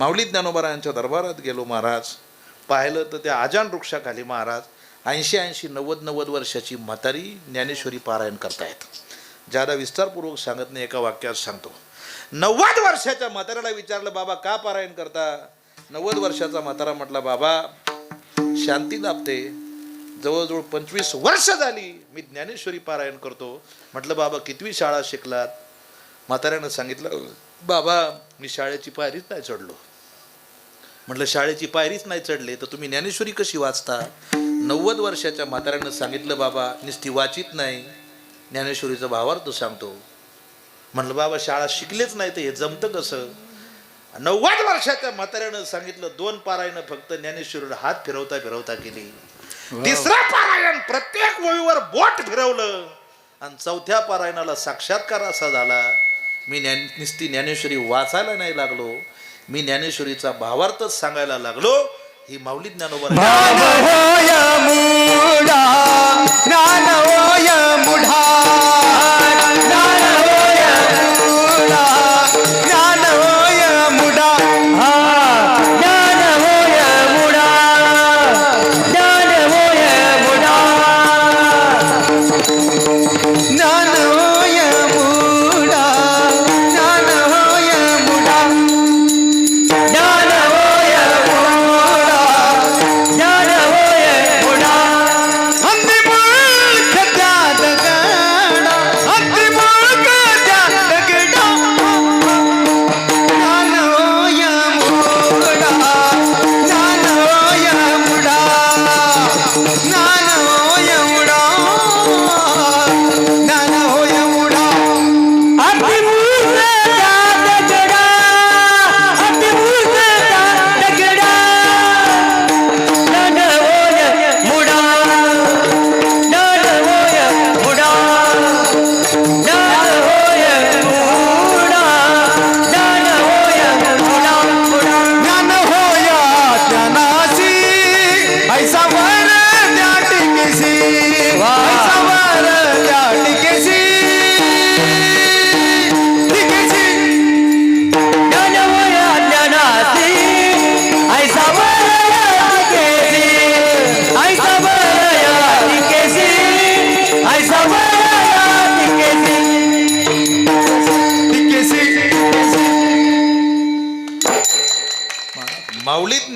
माऊली ज्ञानोबारायांच्या दरबारात गेलो महाराज. पाहिलं तर त्या आजान वृक्षाखाली महाराज ऐंशी ऐंशी नव्वद नव्वद वर्षाची म्हातारी ज्ञानेश्वरी पारायण करतायत. ज्यादा विस्तारपूर्वक सांगत नाही एका वाक्यात सांगतो. नव्वद वर्षाच्या म्हाताऱ्याला विचारलं बाबा का पारायण करता? नव्वद वर्षाचा म्हातारा म्हटला बाबा शांती लाभते जवळजवळ पंचवीस वर्ष झाली मी ज्ञानेश्वरी पारायण करतो. म्हटलं बाबा कितवी शाळा शिकलात? म्हाताऱ्यानं सांगितलं बाबा मी शाळेची पायरीच नाही चढलो. म्हटलं शाळेची पायरीच नाही चढले तर तुम्ही ज्ञानेश्वरी कशी वाचता? नव्वद वर्षाच्या म्हाताऱ्यानं सांगितलं बाबा निस्ती वाचित नाही. ज्ञानेश्वरीचा भावार्थ सांगतो म्हटलं बाबा शाळा शिकलेच नाही तर हे जमतं कसं? नव्वद वर्षाच्या म्हाताऱ्यानं सांगितलं दोन पारायण फक्त ज्ञानेश्वरीला हात फिरवता फिरवता केली. तिसरं पारायण प्रत्येक वळीवर बोट फिरवलं आणि चौथ्या पारायणाला साक्षात्कार असा झाला. मी ज्ञान निस्ती ज्ञानेश्वरी वाचायला नाही लागलो. मी ज्ञानेश्वरीचा भावार्थच सांगायला लागलो ही माऊली ज्ञानोबा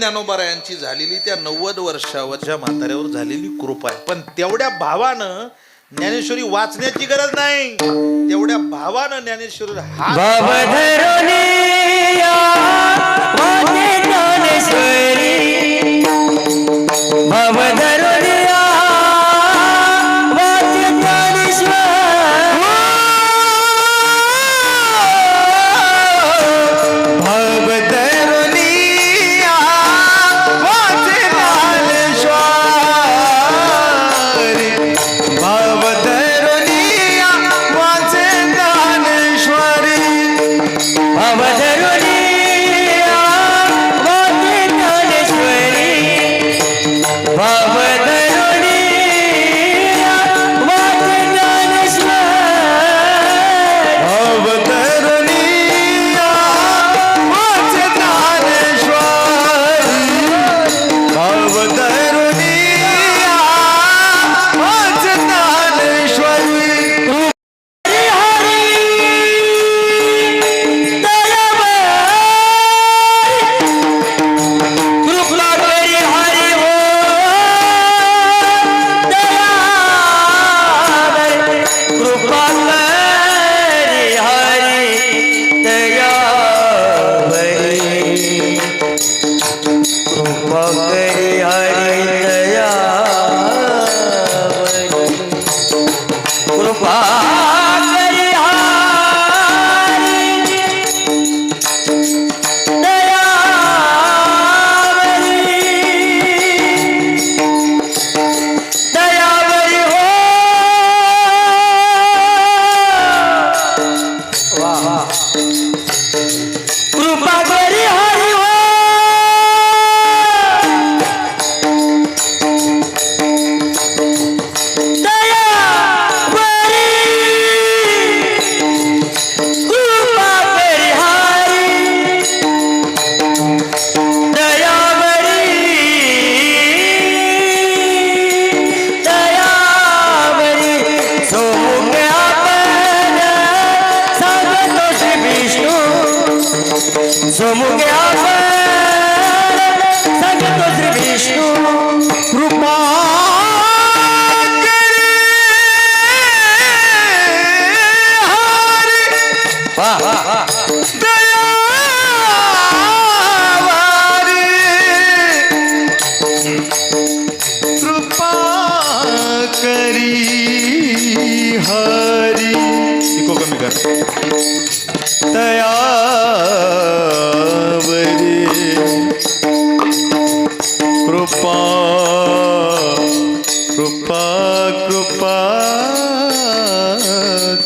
ज्ञानोबारायांची झालेली त्या नव्वद वर्षावरच्या म्हाताऱ्यावर झालेली कृपा आहे. पण तेवढ्या भावानं ज्ञानेश्वरी वाचण्याची गरज नाही. तेवढ्या भावानं ज्ञानेश्वरी हात सोमुगे सांगतो श्री विष्णू कृपा कृपा करी हरी। इको कमी कर। दयावरी कृपा कृपा कृपा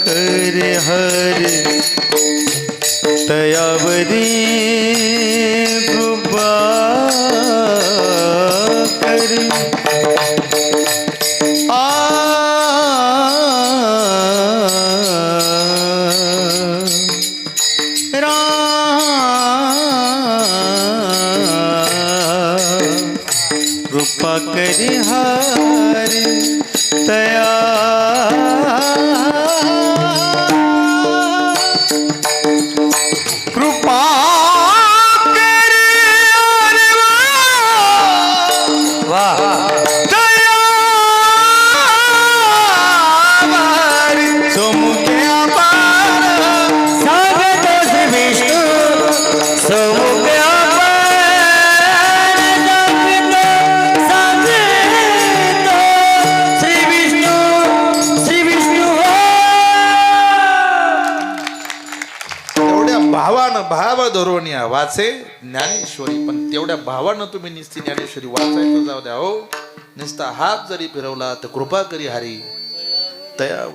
करे हरी दयावरी करी हार तया भावानं भाव धरून या वाचे ज्ञानेश्वरी. पण तेवढ्या भावानं तुम्ही निस्ती ज्ञानेश्वरी वाचायचं जाऊ द्या हो. नुसता हात जरी फिरवला तर कृपा करी हरी. तया